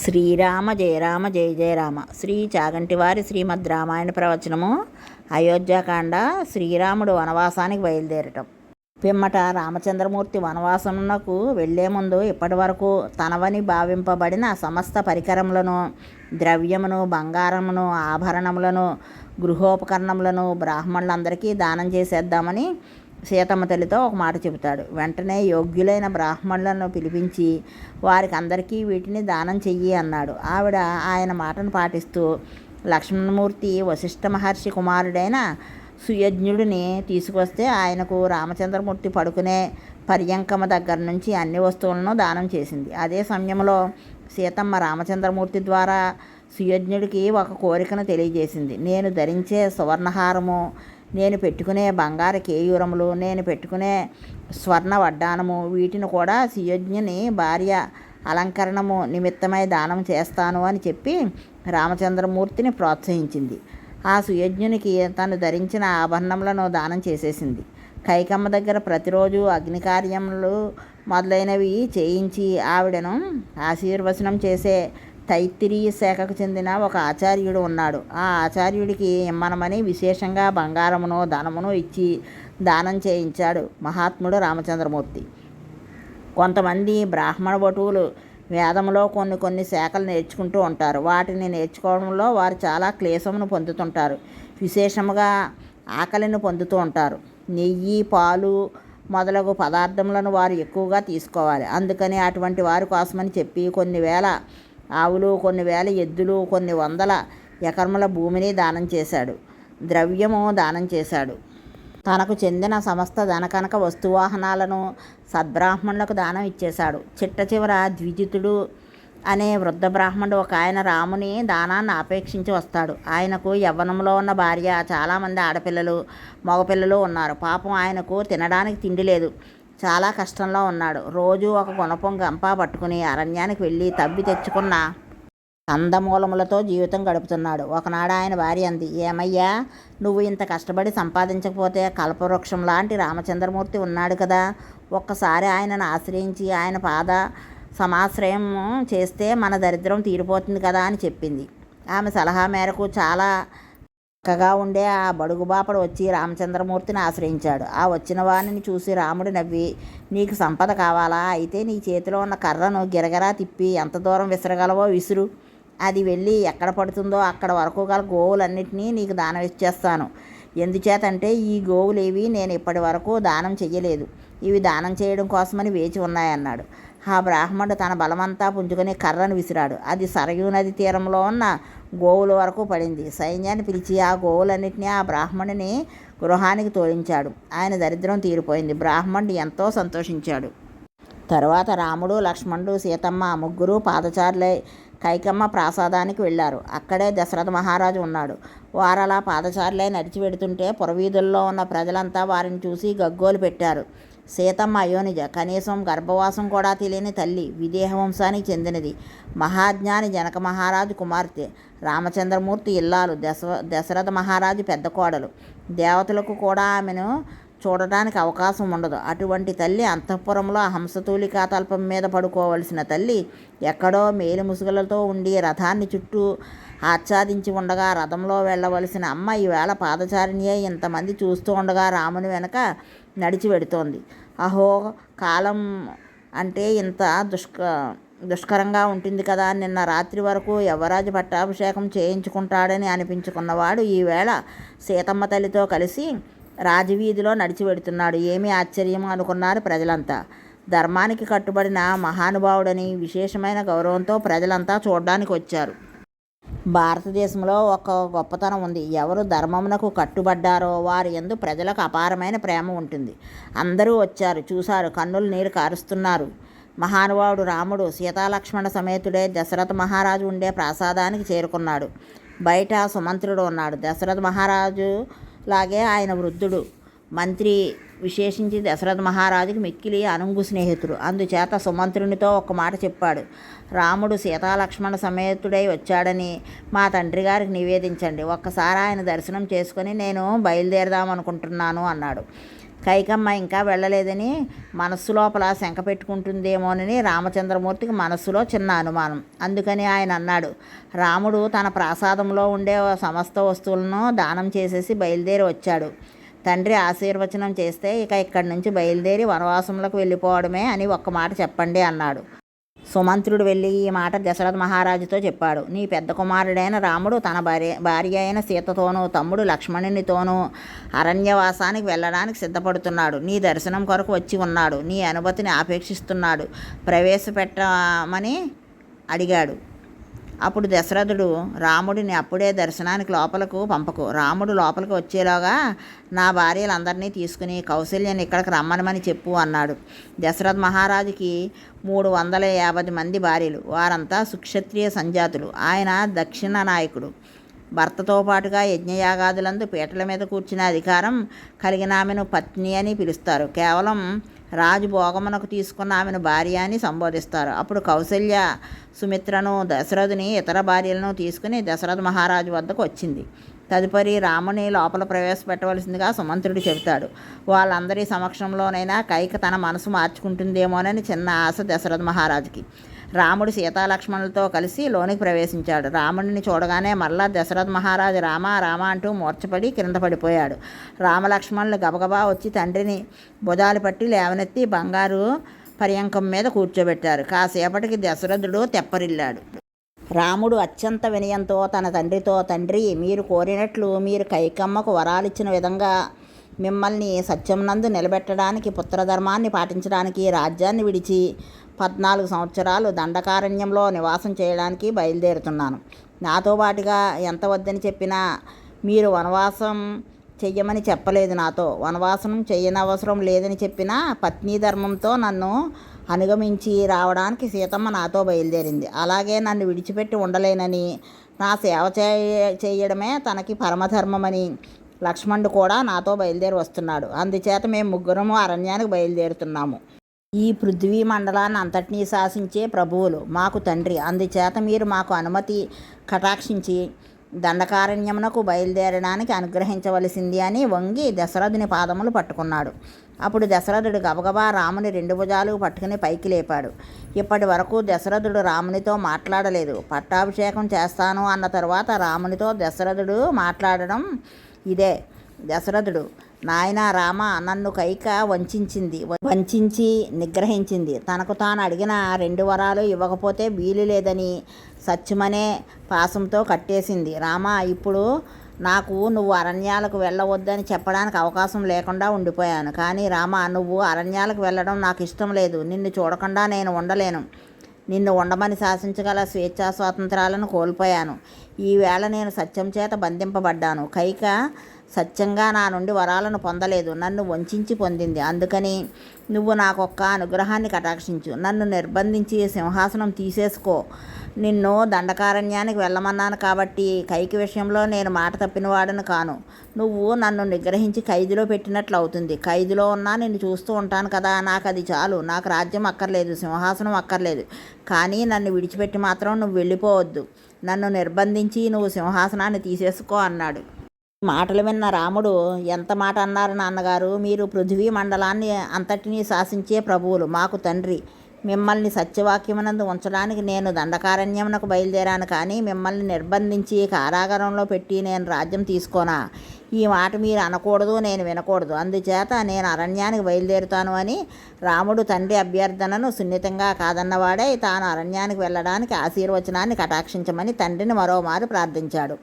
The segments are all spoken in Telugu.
శ్రీరామ జయ రామ జయ జయ రామ. శ్రీ చాగంటివారి శ్రీమద్ రామాయణ ప్రవచనము అయోధ్యాకాండ శ్రీరాముడు వనవాసానికి బయలుదేరటం. పిమ్మట రామచంద్రమూర్తి వనవాసమునకు వెళ్ళే ముందు ఇప్పటి వరకు తనవని భావింపబడిన సమస్త పరికరములను ద్రవ్యమును బంగారమును ఆభరణములను గృహోపకరణములను బ్రాహ్మణులందరికీ దానం చేసేద్దామని సీతమ్మ తల్లితో ఒక మాట చెబుతాడు. వెంటనే యోగ్యులైన బ్రాహ్మణులను పిలిపించి వారికి అందరికీ వీటిని దానం చెయ్యి అన్నాడు. ఆవిడ ఆయన మాటను పాటిస్తూ లక్ష్మణమూర్తి వశిష్ఠ మహర్షి కుమారుడైన సుయజ్ఞుడిని తీసుకొస్తే ఆయనకు రామచంద్రమూర్తి పడుకునే పర్యంకమ దగ్గర నుంచి అన్ని వస్తువులను దానం చేసింది. అదే సమయంలో సీతమ్మ రామచంద్రమూర్తి ద్వారా సుయజ్ఞుడికి ఒక కోరికను తెలియజేసింది. నేను ధరించే సువర్ణహారము నేను పెట్టుకునే బంగారు కేయూరములు నేను పెట్టుకునే స్వర్ణ వడ్డానము వీటిని కూడా సుయజ్ఞని భార్య అలంకరణము నిమిత్తమై దానం చేస్తాను అని చెప్పి రామచంద్రమూర్తిని ప్రోత్సహించింది. ఆ సుయజ్ఞునికి తను ధరించిన ఆభరణములను దానం చేసేసింది. కైకమ్మ దగ్గర ప్రతిరోజు అగ్నికార్యములు మొదలైనవి చేయించి ఆవిడను ఆశీర్వచనం చేసే తైత్తిరీయ శాఖకు చెందిన ఒక ఆచార్యుడు ఉన్నాడు. ఆ ఆచార్యుడికి ఇమ్మనమని విశేషంగా బంగారమును ధనమును ఇచ్చి దానం చేయించాడు మహాత్ముడు రామచంద్రమూర్తి. కొంతమంది బ్రాహ్మణ భటువులు వేదంలో కొన్ని కొన్ని శాఖలు నేర్చుకుంటూ ఉంటారు. వాటిని నేర్చుకోవడంలో వారు చాలా క్లేశమును పొందుతుంటారు. విశేషముగా ఆకలిని పొందుతూ ఉంటారు. నెయ్యి పాలు మొదలగు పదార్థములను వారు ఎక్కువగా తీసుకోవాలి. అందుకని అటువంటి వారి కోసమని చెప్పి కొన్ని వేల ఆవులు కొన్ని వేల ఎద్దులు కొన్ని వందల ఎకరముల భూమిని దానం చేశాడు. ద్రవ్యము దానం చేశాడు. తనకు చెందిన సమస్త ధనకనక వస్తువాహనాలను సద్బ్రాహ్మణులకు దానం ఇచ్చేశాడు. చిట్ట చివర ద్విజితుడు అనే వృద్ధ బ్రాహ్మణుడు ఒక ఆయన రాముని దానాన్ని ఆపేక్షించి వస్తాడు. ఆయనకు యవ్వనంలో ఉన్న భార్య చాలామంది ఆడపిల్లలు మగపిల్లలు ఉన్నారు. పాపం ఆయనకు తినడానికి తిండి లేదు. చాలా కష్టంలో ఉన్నాడు. రోజు ఒక గుణపం గంప పట్టుకుని అరణ్యానికి వెళ్ళి తవ్వి తెచ్చుకున్న కందమూలములతో జీవితం గడుపుతున్నాడు. ఒకనాడు ఆయన భార్య అంది ఏమయ్యా నువ్వు ఇంత కష్టపడి సంపాదించకపోతే కల్పవృక్షం లాంటి రామచంద్రమూర్తి ఉన్నాడు కదా. ఒక్కసారి ఆయనను ఆశ్రయించి ఆయన పాద సమాశ్రయం చేస్తే మన దరిద్రం తీరిపోతుంది కదా అని చెప్పింది. ఆమె సలహా మేరకు చాలా చక్కగా ఉండే ఆ బడుగుబాపడు వచ్చి రామచంద్రమూర్తిని ఆశ్రయించాడు. ఆ వచ్చిన వాణిని చూసి రాముడు నవ్వి నీకు సంపద కావాలా? అయితే నీ చేతిలో ఉన్న కర్రను గిరగరా తిప్పి ఎంత దూరం విసరగలవో విసురు. అది వెళ్ళి ఎక్కడ పడుతుందో అక్కడ వరకు గల గోవులన్నింటినీ నీకు దానం ఇచ్చేస్తాను. ఎందుచేతంటే ఈ గోవులేవి నేను ఇప్పటి వరకు దానం చెయ్యలేదు. ఇవి దానం చేయడం కోసమని వేచి ఉన్నాయన్నాడు. ఆ బ్రాహ్మణుడు తన బలమంతా పుంజుకొని కర్రను విసిరాడు. అది సరయూ నది తీరంలో ఉన్న గోవుల వరకు పడింది. సైన్యాన్ని పిలిచి ఆ గోవులన్నింటినీ ఆ బ్రాహ్మణుని గృహానికి తోలించాడు. ఆయన దరిద్రం తీరిపోయింది. బ్రాహ్మణుడు ఎంతో సంతోషించాడు. తరువాత రాముడు లక్ష్మణుడు సీతమ్మ ముగ్గురు పాదచారులై కైకమ్మ ప్రాసాదానికి వెళ్ళారు. అక్కడే దశరథ మహారాజు ఉన్నాడు. వారలా పాదచారులై నడిచి వెడుతుంటే పురవీధుల్లో ఉన్న ప్రజలంతా వారిని చూసి గగ్గోలు పెట్టారు. సీతమ్మ అయోనిజ కనీసం గర్భవాసం కూడా తెలియని తల్లి విదేహవంశానికి చెందినది. మహాజ్ఞాని జనక మహారాజు కుమార్తె. రామచంద్రమూర్తి ఇల్లాలు. దశ దశరథ మహారాజు పెద్ద కోడలు. దేవతలకు కూడా ఆమెను చూడటానికి అవకాశం ఉండదు. అటువంటి తల్లి అంతఃపురంలో హంసతూలికా తల్పం మీద పడుకోవలసిన తల్లి ఎక్కడో మేలు ముసుగులతో ఉండి రథాన్ని చుట్టూ ఆచ్ఛాదించి ఉండగా రథంలో వెళ్ళవలసిన అమ్మ ఈవేళ పాదచారిణియే ఇంతమంది చూస్తూ ఉండగా రాముని వెనక నడిచి పెడుతోంది అహో కాలం అంటే ఇంత దుష్క దుష్కరంగా ఉంటుంది కదా. నిన్న రాత్రి వరకు యవరాజు పట్టాభిషేకం చేయించుకుంటాడని అనిపించుకున్నవాడు ఈవేళ సీతమ్మ తల్లితో కలిసి రాజవీధిలో నడిచి పెడుతున్నాడు ఏమీ ఆశ్చర్యం అనుకున్నారు ప్రజలంతా. ధర్మానికి కట్టుబడిన మహానుభావుడని విశేషమైన గౌరవంతో ప్రజలంతా చూడడానికి వచ్చారు భారతదేశంలో ఒక గొప్పతనం ఉంది. ఎవరు ధర్మమునకు కట్టుబడ్డారో వారి ఎందు ప్రజలకు అపారమైన ప్రేమ ఉంటుంది. అందరూ వచ్చారు చూశారు కన్నులు నీరు కారుస్తున్నారు. మహానుభావుడు రాముడు సీతాలక్ష్మణ సమేతుడే దశరథ మహారాజు ఉండే ప్రాసాదానికి చేరుకున్నాడు. బయట సుమంత్రుడు ఉన్నాడు. దశరథ మహారాజు లాగే ఆయన వృద్ధుడు. మంత్రి విశేషించి దశరథ మహారాజుకి మిక్కిలి అనుంగు స్నేహితుడు. అందుచేత సుమంత్రునితో ఒక మాట చెప్పాడు. రాముడు సీతాలక్ష్మణ సమేతుడై వచ్చాడని మా తండ్రి గారికి నివేదించండి. ఒక్కసారి ఆయన దర్శనం చేసుకొని నేను బయలుదేరదాం అనుకుంటున్నాను అన్నాడు. కైకమ్మ ఇంకా వెళ్ళలేదని మనస్సు లోపల శంక పెట్టుకుంటుందేమోనని రామచంద్రమూర్తికి మనస్సులో చిన్న అనుమానం. అందుకని ఆయన అన్నాడు రాముడు తన ప్రాసాదంలో ఉండే సమస్త వస్తువులను దానం చేసేసి బయలుదేరి వచ్చాడు. తండ్రి ఆశీర్వచనం చేస్తే ఇక ఇక్కడి నుంచి బయలుదేరి వనవాసంలోకి వెళ్ళిపోవడమే అని ఒక్క మాట చెప్పండి అన్నాడు. సుమంత్రుడు వెళ్ళి ఈ మాట దశరథ మహారాజుతో చెప్పాడు. నీ పెద్ద కుమారుడైన రాముడు తన భార్య భార్య అయిన సీతతోనూ తమ్ముడు లక్ష్మణునితోనూ అరణ్యవాసానికి వెళ్ళడానికి సిద్ధపడుతున్నాడు. నీ దర్శనం కొరకు వచ్చి ఉన్నాడు. నీ అనుమతిని ఆపేక్షిస్తున్నాడు. ప్రవేశపెట్టమని అడిగాడు. అప్పుడు దశరథుడు రాముడిని అప్పుడే దర్శనానికి లోపలకు పంపకు. రాముడు లోపలికి వచ్చేలోగా నా భార్యలందరినీ తీసుకుని కౌశల్యాన్ని ఇక్కడికి రమ్మనమని చెప్పు అన్నాడు. దశరథ్ మహారాజుకి మూడు వందల యాభై మంది భార్యలు వారంతా సుక్షత్రియ సంజాతులు. ఆయన దక్షిణ నాయకుడు. భర్తతో పాటుగా యజ్ఞయాగాదులందు పీటల మీద కూర్చునే అధికారం కలిగిన ఆమెను పత్ని అని పిలుస్తారు. కేవలం రాజు భోగమునకు తీసుకున్న ఆమెను భార్య అని సంబోధిస్తారు. అప్పుడు కౌశల్య సుమిత్రను దశరథుని ఇతర భార్యలను తీసుకుని దశరథ మహారాజు వద్దకు వచ్చింది. తదుపరి రాముని లోపల ప్రవేశపెట్టవలసిందిగా సుమంత్రుడు చెబుతాడు. వాళ్ళందరి సమక్షంలోనైనా కైక తన మనసు మార్చుకుంటుందేమోనని చిన్న ఆశ దశరథ మహారాజుకి. రాముడు సీతాలక్ష్మణులతో కలిసి లోనికి ప్రవేశించాడు. రాముడిని చూడగానే మళ్ళా దశరథ మహారాజు రామ రామ అంటూ మూర్చపడి క్రింద పడిపోయాడు. రామలక్ష్మణులు గబగబా వచ్చి తండ్రిని భుజాలు పట్టి లేవనెత్తి బంగారు పర్యంకం మీద కూర్చోబెట్టారు. కాసేపటికి దశరథుడు తెప్పరిల్లాడు. రాముడు అత్యంత వినయంతో తన తండ్రితో తండ్రి మీరు కోరినట్లు మీరు కైకమ్మకు వరాలిచ్చిన విధంగా మిమ్మల్ని సత్యమునందు నిలబెట్టడానికి పుత్రధర్మాన్ని పాటించడానికి రాజ్యాన్ని విడిచి పద్నాలుగు సంవత్సరాలు దండకారణ్యంలో నివాసం చేయడానికి బయలుదేరుతున్నాను. నాతో పాటుగా ఎంత వద్దని చెప్పినా మీరు వనవాసం చెయ్యమని చెప్పలేదు నాతో. వనవాసం చెయ్యనవసరం లేదని చెప్పినా పత్ని ధర్మంతో నన్ను అనుగమించి రావడానికి సీతమ్మ నాతో బయలుదేరింది. అలాగే నన్ను విడిచిపెట్టి ఉండలేనని నా సేవ చేయడమే తనకి పరమధర్మమని లక్ష్మణుడు కూడా నాతో బయలుదేరి వస్తున్నాడు. అందుచేత మేము ముగ్గురము అరణ్యానికి బయలుదేరుతున్నాము. ఈ పృథ్వీ మండలాన్ని అంతటినీ శాసించే ప్రభువులు మాకు తండ్రి. అందుచేత మీరు మాకు అనుమతి కటాక్షించి దండకారణ్యమునకు బయలుదేరడానికి అనుగ్రహించవలసింది అని వంగి దశరథుని పాదములు పట్టుకున్నాడు. అప్పుడు దశరథుడు గబగబా రాముని రెండు భుజాలు పట్టుకుని పైకి లేపాడు. ఇప్పటి వరకు దశరథుడు రామునితో మాట్లాడలేదు. పట్టాభిషేకం చేస్తాను అన్న తరువాత రామునితో దశరథుడు మాట్లాడడం ఇదే. దశరథుడు నాయన రామ నన్ను కైక వంచింది వంచి నిగ్రహించింది. తనకు తాను అడిగిన రెండు వరాలు ఇవ్వకపోతే వీలు లేదని సత్యమనే పాసంతో కట్టేసింది. రామ ఇప్పుడు నాకు నువ్వు అరణ్యాలకు వెళ్ళవద్దని చెప్పడానికి అవకాశం లేకుండా ఉండిపోయాను. కానీ రామ నువ్వు అరణ్యాలకు వెళ్ళడం నాకు ఇష్టం లేదు. నిన్ను చూడకుండా నేను ఉండలేను. నిన్ను ఉండమని శాసించగల స్వేచ్ఛా స్వాతంత్రాలను కోల్పోయాను. ఈవేళ నేను సత్యం చేత బంధింపబడ్డాను. కైక సత్యంగా నా నుండి వరాలను పొందలేదు. నన్ను వంచి పొందింది. అందుకని నువ్వు నాకొక్క అనుగ్రహాన్ని కటాక్షించు. నన్ను నిర్బంధించి సింహాసనం తీసేసుకో. నిన్ను దండకారణ్యానికి వెళ్ళమన్నాను కాబట్టి కైకి విషయంలో నేను మాట తప్పినవాడను కాను. నువ్వు నన్ను నిగ్రహించి ఖైదులో పెట్టినట్లు అవుతుంది. ఖైదులో ఉన్నా నేను చూస్తూ ఉంటాను కదా. నాకు అది చాలు. నాకు రాజ్యం అక్కర్లేదు. సింహాసనం అక్కర్లేదు. కానీ నన్ను విడిచిపెట్టి మాత్రం నువ్వు వెళ్ళిపోవద్దు. నన్ను నిర్బంధించి నువ్వు సింహాసనాన్ని తీసేసుకో అన్నాడు. మాటలు విన్న రాముడు ఎంత మాట అన్నారు నాన్నగారు? మీరు పృథ్వీ మండలాన్ని అంతటినీ శాసించే ప్రభువులు మాకు తండ్రి. మిమ్మల్ని సత్యవాక్యమునందు ఉంచడానికి నేను దండకారణ్యమునకు బయలుదేరాను కానీ మిమ్మల్ని నిర్బంధించి కారాగారంలో పెట్టి నేను రాజ్యం తీసుకోనా? ఈ మాట మీరు అనకూడదు నేను వినకూడదు. అందుచేత నేను అరణ్యానికి బయలుదేరుతాను అని రాముడు తండ్రి అభ్యర్థనను సున్నితంగా కాదన్నవాడే తాను అరణ్యానికి వెళ్ళడానికి ఆశీర్వచనాన్ని కటాక్షించమని తండ్రిని మరోమారు ప్రార్థించాడు.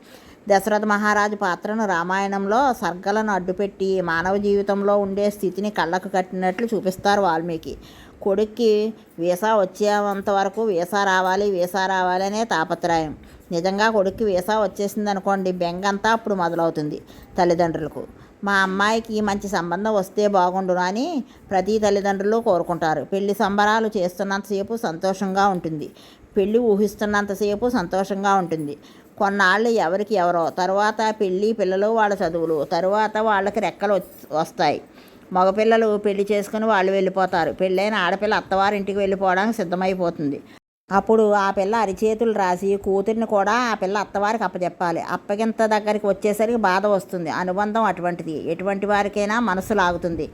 దశరథ మహారాజు పాత్రను రామాయణంలో సర్గలను అడ్డుపెట్టి మానవ జీవితంలో ఉండే స్థితిని కళ్ళకు కట్టినట్లు చూపిస్తారు వాల్మీకి. కొడుక్కి వీసా వచ్చేంత వరకు వీసా రావాలి వీసా రావాలి అనే తాపత్రయం. నిజంగా కొడుక్కి వీసా వచ్చేసింది అనుకోండి బెంగంతా అప్పుడు మొదలవుతుంది తల్లిదండ్రులకు. మా అమ్మాయికి మంచి సంబంధం వస్తే బాగుండును అని ప్రతి తల్లిదండ్రులు కోరుకుంటారు. పెళ్ళి సంబరాలు చేస్తున్నంతసేపు సంతోషంగా ఉంటుంది. పెళ్ళి ఊహిస్తున్నంతసేపు సంతోషంగా ఉంటుంది. కొన్నాళ్ళు ఎవరికి ఎవరో తర్వాత పెళ్ళి పిల్లలు వాళ్ళ చదువులు తర్వాత వాళ్ళకి రెక్కలు వస్తాయి. మగపిల్లలు పెళ్ళి చేసుకుని వాళ్ళు వెళ్ళిపోతారు. పెళ్ళైన ఆడపిల్ల అత్తవారింటికి వెళ్ళిపోవడానికి సిద్ధమైపోతుంది. అప్పుడు ఆ పిల్ల అరిచేతులు రాసి కూతురిని కూడా ఆ పిల్ల అత్తవారికి అప్పచెప్పాలి అప్పగింత దగ్గరికి వచ్చేసరికి బాధ వస్తుంది. అనుబంధం అటువంటిది. ఎటువంటి వారికైనా మనసు లాగుతుంది.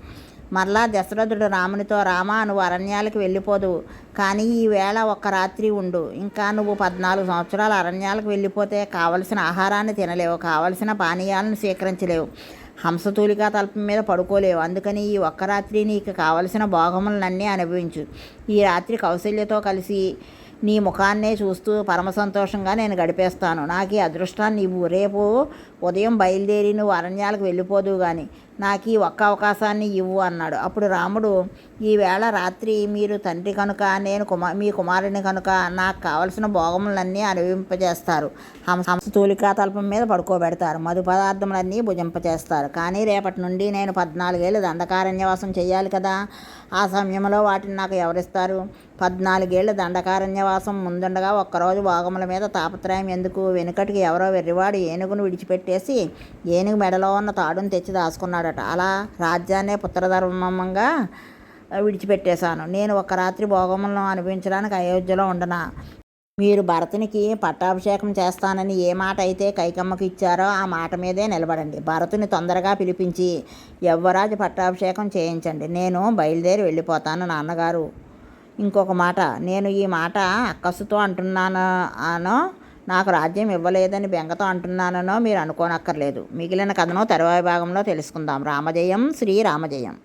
మరలా దశరథుడు రామునితో రామా నువ్వు అరణ్యాలకు వెళ్ళిపోదు. కానీ ఈవేళ ఒక్క రాత్రి ఉండు. ఇంకా నువ్వు పద్నాలుగు సంవత్సరాలు అరణ్యాలకు వెళ్ళిపోతే కావలసిన ఆహారాన్ని తినలేవు. కావలసిన పానీయాలను స్వీకరించలేవు. హంసతూలిక తల్పం మీద పడుకోలేవు. అందుకని ఈ ఒక్క రాత్రి నీకు కావలసిన భోగములనన్నీ అనుభవించు. ఈ రాత్రి కౌశల్యతో కలిసి నీ ముఖాన్నే చూస్తూ పరమ సంతోషంగా నేను గడిపేస్తాను. నాకు ఈ అదృష్టాన్ని ఇవ్వు రేపు ఉదయం బయలుదేరి నువ్వు అరణ్యాలకు వెళ్ళిపోదు కానీ నాకు ఈ ఒక్క అవకాశాన్ని ఇవ్వు అన్నాడు. అప్పుడు రాముడు ఈవేళ రాత్రి మీరు తండ్రి కనుక నేను కుమార్ మీ కుమారుని కనుక నాకు కావలసిన భోగములన్నీ అనుభవింపజేస్తారు. హంస హంసతూలికా తల్పం మీద పడుకోబెడతారు. మధు పదార్థములన్నీ భుజింపజేస్తారు. కానీ రేపటి నుండి నేను పద్నాలుగేళ్ళు దండకారణ్యవాసం చేయాలి కదా. ఆ సమయంలో వాటిని నాకు ఎవరిస్తారు? పద్నాలుగేళ్ళు దండకారణ్యవాసం ముందుండగా ఒక్కరోజు భోగముల మీద తాపత్రయం ఎందుకు? వెనుకటికి ఎవరో వెర్రివాడు ఏనుగును విడిచిపెట్టేసి ఏనుగు మెడలో ఉన్న తాడును తెచ్చి దాచుకున్నాడు దాచుకున్నాడట అలా రాజ్యాన్నే పుత్రధర్మంగా విడిచిపెట్టేశాను. నేను ఒక రాత్రి భోగములను అనుభవించడానికి అయోధ్యలో ఉండనా? మీరు భరతునికి పట్టాభిషేకం చేస్తానని ఏ మాట అయితే కైకమ్మకి ఇచ్చారో ఆ మాట మీదే నిలబడండి. భరతుని తొందరగా పిలిపించి యవ్వరాజు పట్టాభిషేకం చేయించండి. నేను బయలుదేరి వెళ్ళిపోతాను నాన్నగారు. ఇంకొక మాట నేను ఈ మాట అక్కసుతో అంటున్నాను అనో నాకు రాజ్యం ఇవ్వలేదని బెంగతో అంటున్నానో మీరు అనుకోనక్కర్లేదు. మిగిలిన కథను తరువాయి భాగంలో తెలుసుకుందాం. రామజయం శ్రీ రామజయం.